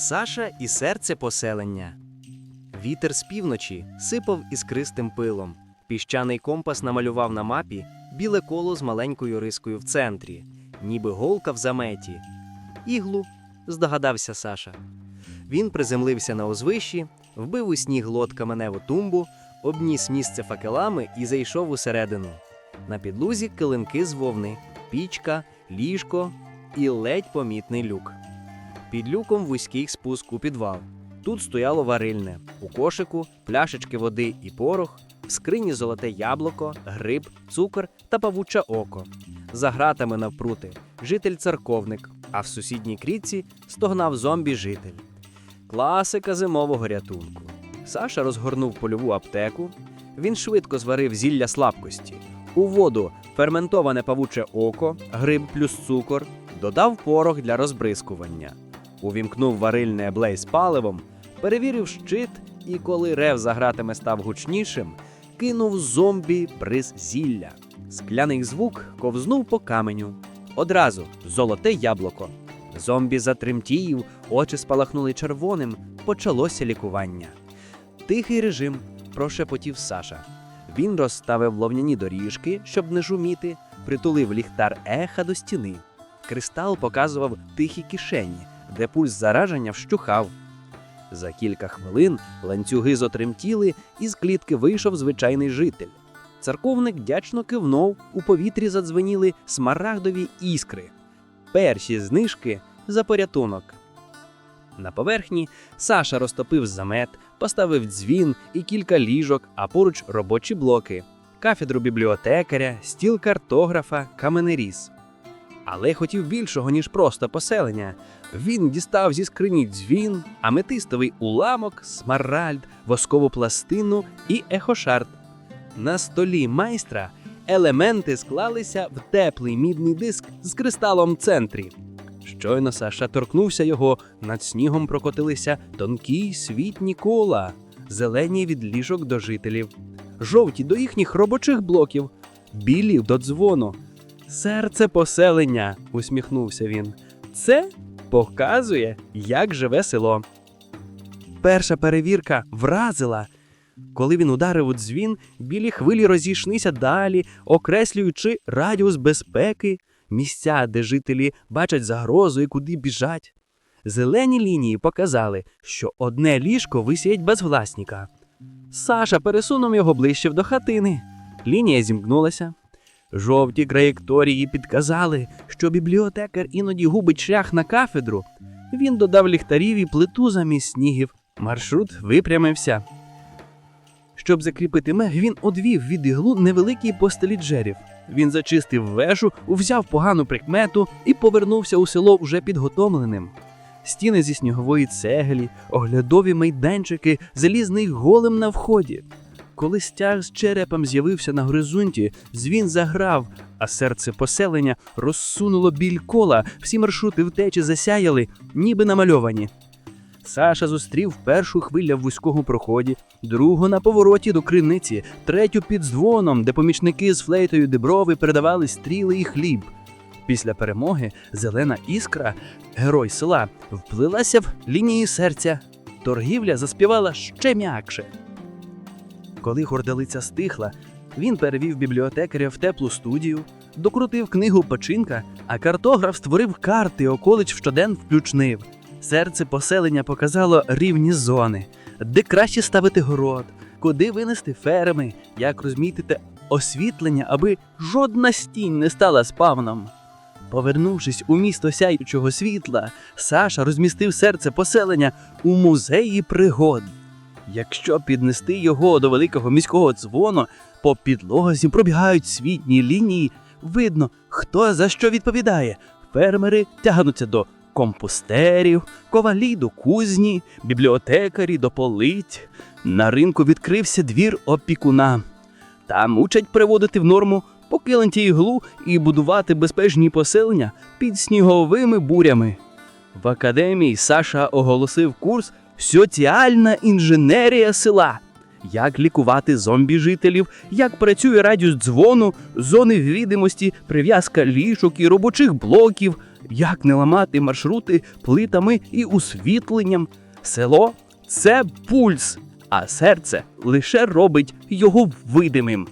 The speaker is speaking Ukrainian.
Саша і серце поселення. Вітер з півночі сипав іскристим пилом. Піщаний компас намалював на мапі біле коло з маленькою рискою в центрі, ніби голка в заметі. Іглу, здогадався Саша. Він приземлився на узвищі, вбив у сніг лот каменеву тумбу, обніс місце факелами і зайшов усередину. На підлузі килимки з вовни, пічка, ліжко і ледь помітний люк. Під люком вузький спуск у підвал. Тут стояло варильне, у кошику пляшечки води і порох, в скрині золоте яблуко, гриб, цукор та павуче око. За гратами навпрути житель-церковник, а в сусідній крітці стогнав зомбі-житель. Класика зимового рятунку. Саша розгорнув польову аптеку. Він швидко зварив зілля слабкості. У воду ферментоване павуче око, гриб плюс цукор, додав порох для розбризкування. Увімкнув варильне блей з паливом, перевірив щит і, коли рев за гратами став гучнішим, кинув зомбі бриз зілля. Скляний звук ковзнув по каменю. Одразу золоте яблуко. Зомбі затремтів, очі спалахнули червоним, почалося лікування. Тихий режим прошепотів Саша. Він розставив ловняні доріжки, щоб не шуміти, притулив ліхтар еха до стіни. Кристал показував тихі кишені, де пульс зараження вщухав. За кілька хвилин ланцюги зотремтіли, і з клітки вийшов звичайний житель. Церковник дячно кивнув, у повітрі задзвеніли смарагдові іскри. Перші знижки за порятунок. На поверхні Саша розтопив замет, поставив дзвін і кілька ліжок, а поруч робочі блоки, кафедру бібліотекаря, стіл картографа, каменеріз. Але хотів більшого, ніж просто поселення. Він дістав зі скрині дзвін, аметистовий уламок, смаральд, воскову пластину і ехошарт. На столі майстра елементи склалися в теплий мідний диск з кристалом в центрі. Щойно Саша торкнувся його, над снігом прокотилися тонкі світні кола, зелені від ліжок до жителів, жовті до їхніх робочих блоків, білі до дзвону. Серце поселення, усміхнувся він. Це показує, як живе село. Перша перевірка вразила. Коли він ударив у дзвін, білі хвилі розійшлися далі, окреслюючи радіус безпеки, місця, де жителі бачать загрозу і куди біжать. Зелені лінії показали, що одне ліжко висіять без власника. Саша пересунув його ближче до хатини. Лінія зімкнулася. Жовті траєкторії підказали, що бібліотекар іноді губить шлях на кафедру. Він додав ліхтарів і плиту замість снігів. Маршрут випрямився. Щоб закріпити мег, він одвів від іглу невеликий постелі джерів. Він зачистив вежу, взяв погану прикмету і повернувся у село вже підготовленим. Стіни зі снігової цеглі, оглядові майданчики, залізний голем на вході. Коли стяг з черепом з'явився на горизонті, дзвін заграв, а серце поселення розсунуло біль кола, всі маршрути втечі засяяли, ніби намальовані. Саша зустрів першу хвиля в вузькому проході, другу на повороті до криниці, третю під дзвоном, де помічники з флейтою деброви передавали стріли і хліб. Після перемоги зелена іскра, герой села, вплилася в лінії серця. Торгівля заспівала ще м'якше. Коли горделиця стихла, він перевів бібліотекаря в теплу студію, докрутив книгу починка, а картограф створив карти, околич щоден включнив. Серце поселення показало рівні зони, де краще ставити город, куди винести ферми, як розмітити освітлення, аби жодна стінь не стала спавном. Повернувшись у місто сяючого світла, Саша розмістив серце поселення у музеї пригод. Якщо піднести його до великого міського дзвону, по підлозі пробігають світні лінії, видно, хто за що відповідає. Фермери тягнуться до компостерів, ковалі до кузні, бібліотекарі до полить. На ринку відкрився двір опікуна. Там учать приводити в норму покиленті іглу і будувати безпечні поселення під сніговими бурями. В академії Саша оголосив курс Соціальна інженерія села. Як лікувати зомбі-жителів, як працює радіус дзвону, зони відомості, прив'язка ліжок і робочих блоків, як не ламати маршрути плитами і освітленням. Село це пульс, а серце лише робить його видимим.